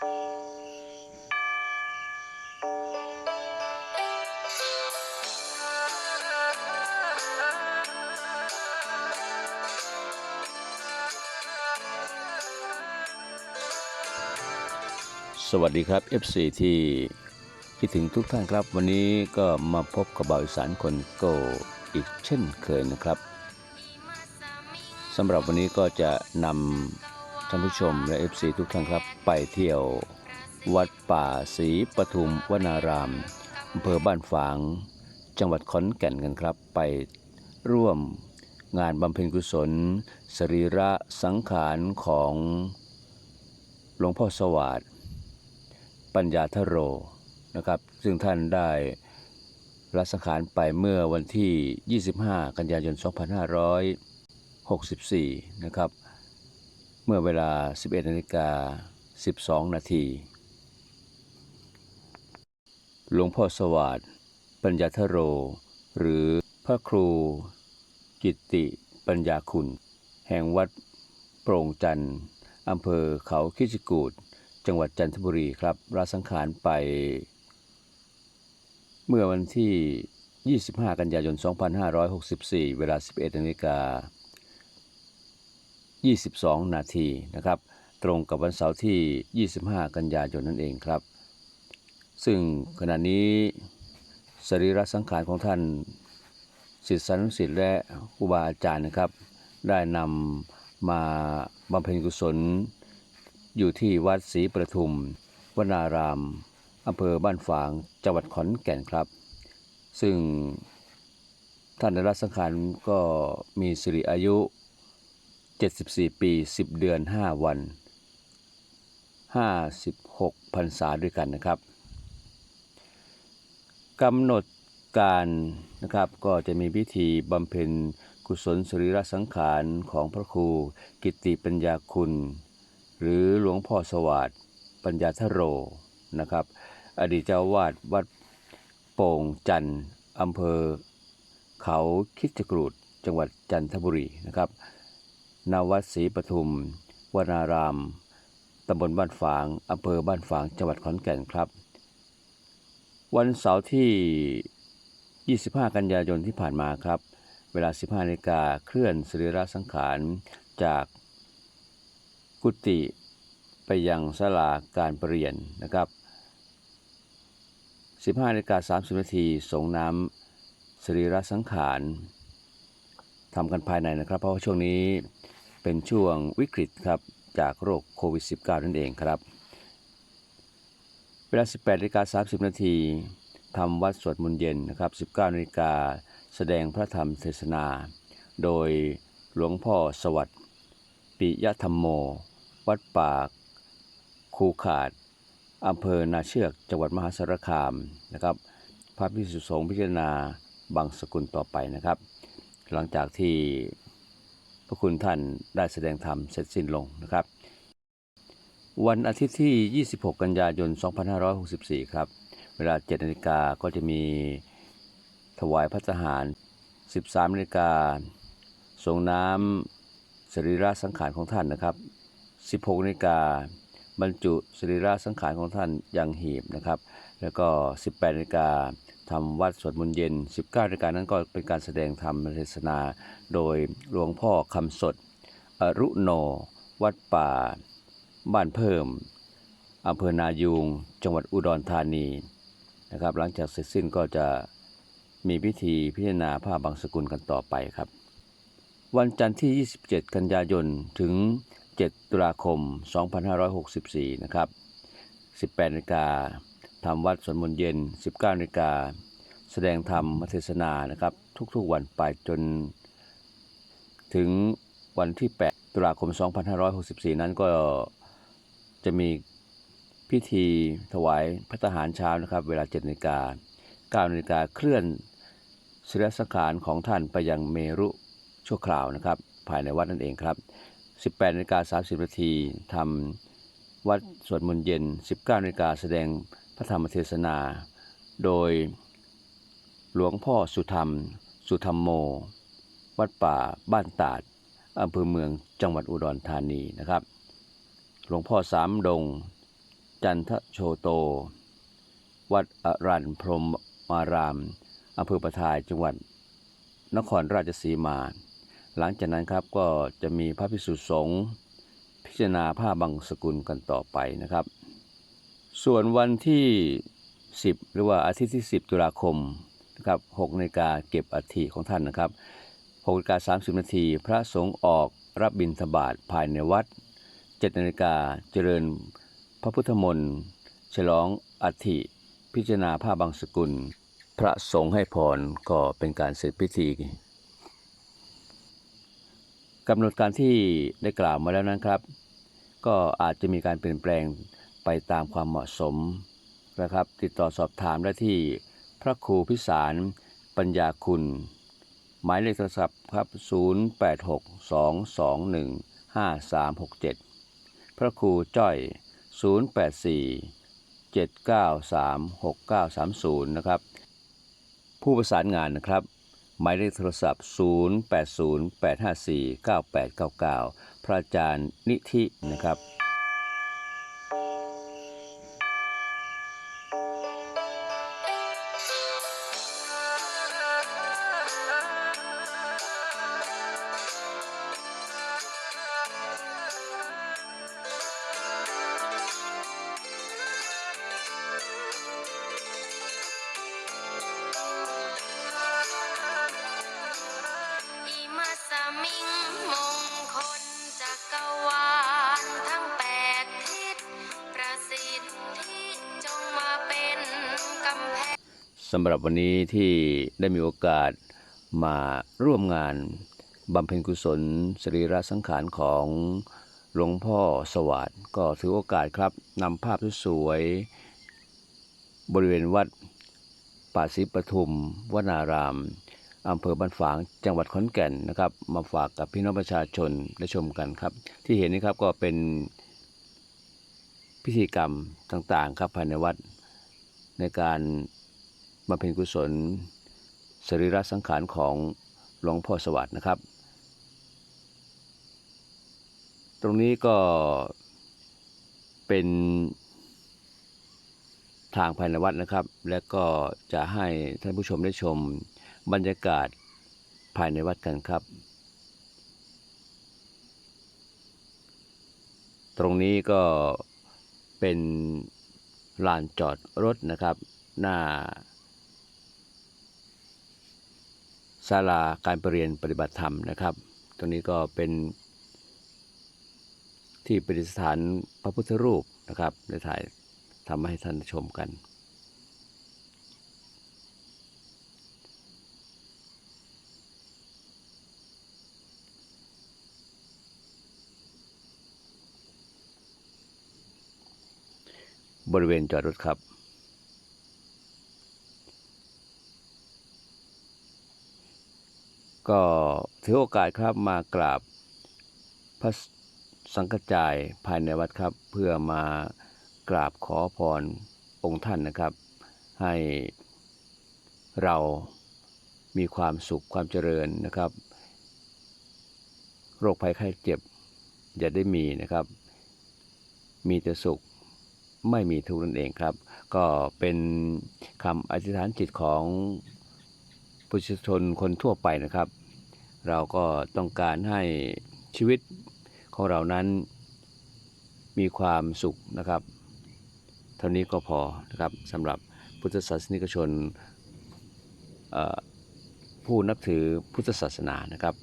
สวัสดีครับ FC ที่คิดถึงทุกท่านครับ วันนี้ก็มาพบกับบ่าวอีสานคนโกอีกเช่นเคยนะครับสำหรับวันนี้ก็จะนำ ท่านผู้ชมและ FC ทุกท่านครับ ไปเที่ยววัดป่าศรีปทุมวนารามอำเภอบ้านฝาง จังหวัดขอนแก่นกันครับ ไปร่วมงานบำเพ็ญกุศล สรีระสังขารของหลวงพ่อสวัสดปัญญาทโรนะครับ ซึ่งท่านได้รัสังขารไปเมื่อวันที่ 25 กันยายน 2564 นะครับ เมื่อเวลา 11นาฬิกา12 นาที หลวงพ่อสวัสดิ์ปัญญาทโร หรือพระครูกิตติปัญญาคุณ แห่งวัดโปร่งจันทร์อำเภอเขาคิดจกูดจังหวัดจันทบุรีครับราสังขารไป เมื่อวันที่ 25 กันยายน 2564 เวลา 11นาฬิกา 22 นาทีนะครับ ตรงกับวันเสาร์ที่ 25 กันยายนนั่นเองครับ ซึ่งขณะนี้สรีระสังขารของท่านศิษย์สานุศิษย์และครูบาอาจารย์นะครับ ได้นำมาบำเพ็ญกุศล อยู่ที่วัดศรีประทุมวนารามอำเภอบ้านฝางจังหวัดขอนแก่นครับ ซึ่งท่านในรัสังขารก็มีสิริอายุ 74 ปี 10 เดือน 5 วัน 56พรรษาด้วยกันนะครับกำหนดการนะครับก็จะมีพิธีบำเพ็ญกุศลสรีระสังขารของพระครูกิตติปัญญาคุณ หรือหลวงพ่อสวัสดปัญญาทโรนะครับ อดีตเจ้าวาดวัดโป่งจันทร์อำเภอ เขาคิดจกรูดจังหวัดจันทบุรีนะครับ นาวัดศรีปทุม วนาราม ตำบลบ้านฝาง อำเภอบ้านฝาง จังหวัดขอนแก่นครับ วันเสาร์ที่ 25 กันยายนที่ผ่านมาครับ เวลา 15นาฬิกาเคลื่อนสรีระสังขารจากกุฏิไปยังศาลาการประเรียนนะครับ 15นาฬิกา30นาทีสงน้ำสรีระสังขารทำกันภายในนะครับ เพราะว่าช่วงนี้ เป็นช่วงวิกฤตครับจากโรคโควิด -19 นั่นเองครับ เวลา 18นาฬิกา30 นาทีทำวัดสวดมนต์เย็นนะครับ 19นาฬิกาแสดงพระธรรมเทศนา โดยหลวงพ่อสวัสดิ์ปิยธรรมโม วัดปากคูขาดอำเภอนาเชือกจังหวัดมหาสารคามนะครับ พระพิสุสงฆ์พิจารณาบางสกุลต่อไปนะครับ หลังจากที่ พระคุณท่านได้แสดงธรรมเสร็จสิ้นลงนะครับ วันอาทิตย์ที่ 26 กันยายน 2564 ครับ เวลา 7 นาฬิกาก็จะมีถวายพระทหาร 13 นาฬิกาส่งน้ำสรีระสังขารของท่านนะครับ 16 นาฬิกาบรรจุสรีระสังขารของท่านยังหีบนะครับ แล้วก็ 18 นาฬิกา ทำวัดสวดมนต์เย็น 19นาฬิกานั้นก็เป็นการแสดงธรรมเทศนา โดยหลวงพ่อคำสด อรุโน วัดป่า บ้านเพิ่มอำเภอนายูง จังหวัดอุดรธานีนะครับ หลังจากเสร็จสิ้นก็จะมีพิธีพิจารณาผ้าบางสกุลกันต่อไปครับ วันจันทร์ที่ 27 กันยายนถึง 7 ตุลาคม 2564 นะครับ 18นาฬิกา ทำวัดสวดมนต์เย็น 19นาฬิกา แสดงธรรมเทศนานะครับ ทุกๆวันไปจน ถึงวันที่ 8 ตุลาคม 2564 นั้นก็จะมีพิธีถวายพระทหารเช้านะครับ เวลา7นาฬิกา9นาฬิกาเคลื่อนศิลสังขารของท่านไปยังเมรุชั่วคราวนะครับ ภายในวัดนั่นเองครับ 18นาฬิกา30นาทีทำวัดสวดมนต์เย็น 19นาฬิกาแสดง พระธรรมเทศนา โดยหลวงพ่อสุธรรม สุธรรมโม วัดป่าบ้านตาดอำเภอเมืองจังหวัดอุดรธานีนะครับ หลวงพ่อสามดง จันทโชโต วัดอรันพรหมารามอำเภอประทายจังหวัดนครราชสีมา หลังจากนั้นครับก็จะมีพระภิกษุสงฆ์พิจารณาผ้าบังสกุลกันต่อไปนะครับ ส่วนวันที่ 10 หรือว่าอาทิตย์ที่ 10 ตุลาคมนะครับ6นาฬิกาเก็บอัฐิของท่านนะครับ6นาฬิกา30 นาทีพระสงฆ์ออกรับบิณฑบาตภายในวัด 7 นาฬิกาเจริญพระพุทธมนต์ฉลองอัฐิพิจารณาผ้าบางสกุล พระสงฆ์ให้พรก็เป็นการเสร็จพิธีกำหนดการที่ได้กล่าวมาแล้วนะครับ ก็อาจจะมีการเปลี่ยนแปลง ไปตามความเหมาะสมนะครับ ติดต่อสอบถามได้ที่พระครูพิสารปัญญาคุณ หมายเลขโทรศัพท์ครับ 0862215367 พระครูจ้อย 0847936930 นะครับ ผู้ประสานงานนะครับ หมายเลขโทรศัพท์ 0808549899 พระอาจารย์นิธินะครับ สำหรับวันนี้ที่ได้มีโอกาสมาร่วมงานบำเพ็ญกุศลสรีระสังขารของหลวงพ่อสวัสดิ์ก็ถือโอกาสครับนำภาพสวยบริเวณวัดป่าศรีปทุมวนารามอำเภอบ้านฝางจังหวัดขอนแก่นนะครับ มาฝากกับพี่น้องประชาชนได้ชมกันครับ ที่เห็นนี้ครับก็เป็นพิธีกรรมต่างๆครับภายในวัดในการ บำเพ็ญกุศลสรีระสังขารของหลวงพ่อสวัสดนะครับ ตรงนี้ก็เป็นทางภายในวัดนะครับ และก็จะให้ท่านผู้ชมได้ชมบรรยากาศภายในวัดกันครับ ตรงนี้ก็เป็นลานจอดรถนะครับ หน้า ศาลาการประเรียนปฏิบัติธรรมนะครับ ตรงนี้ก็เป็นที่ประดิษฐานพระพุทธรูปนะครับได้ถ่ายทำให้ท่านชมกัน บริเวณจอดรถครับ ก็ถือโอกาสครับมากราบพระสังฆจายภายในวัดครับ เพื่อมากราบขอพรองค์ท่านนะครับ ให้เรามีความสุขความเจริญนะครับ โรคภัยไข้เจ็บอย่าได้มีนะครับ มีแต่สุขไม่มีทุกข์นั่นเองครับ ก็เป็นคำอธิษฐานจิตของ ประชาชนคนทั่วไปนะครับ เราก็ต้องการให้ชีวิตของเรานั้นมีความสุขนะครับ เท่านี้ก็พอนะครับสำหรับพุทธศาสนิกชนผู้นับถือพุทธศาสนานะครับ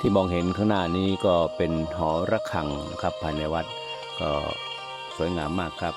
ที่มองเห็นข้างหน้านี้ก็เป็นหอระฆังนะครับภายในวัดก็สวยงามมากครับ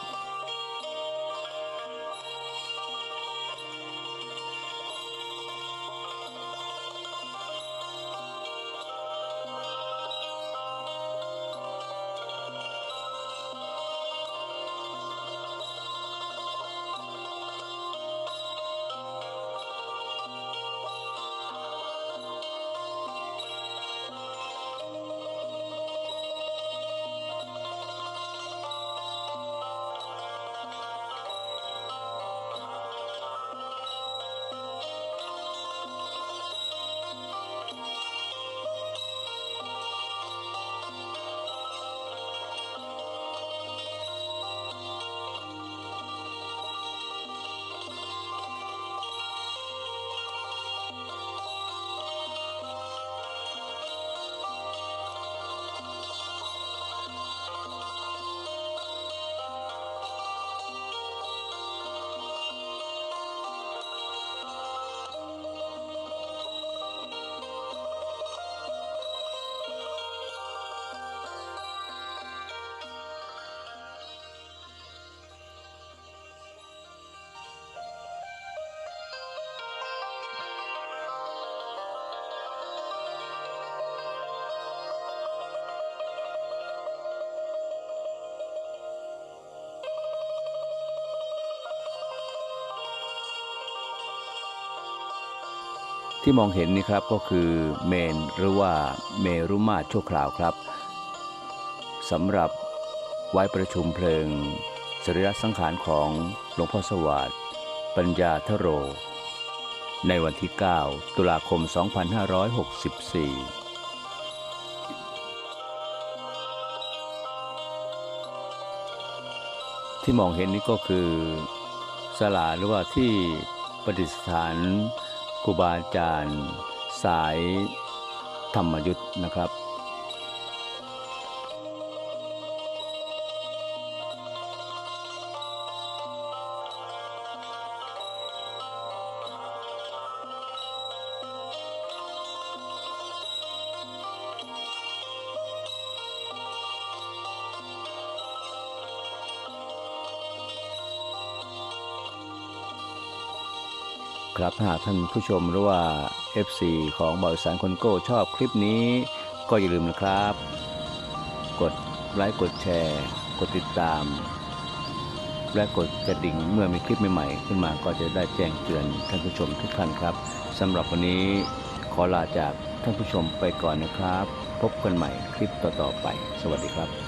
ที่มองเห็นนี่ครับก็คือเมนหรือว่าเมรุมาตรชั่วคราวครับสำหรับไว้ประชุมเพลิงสรีระสังขารของหลวงพ่อสวัสดิ์ปัญญาทโร ในวันที่ 9 ตุลาคม 2564ที่มองเห็นนี่ก็คือศาลาหรือว่าที่ประดิษฐาน ครูบาอาจารย์ สายธรรมยุทธ์นะครับ ครับถ้าหากท่านผู้ชมหรือว่า FC ของบริษัทคนโก้ชอบคลิปนี้ ก็อย่าลืมนะครับ กดไลค์กดแชร์ กดติดตาม และกดกระดิ่งเมื่อมีคลิปใหม่ๆ ขึ้นมาก็จะได้แจ้งเตือนท่านผู้ชมทุกท่านครับสำหรับวันนี้ขอลาจากท่านผู้ชมไปก่อนนะครับ พบกันใหม่คลิปต่อๆไป สวัสดีครับ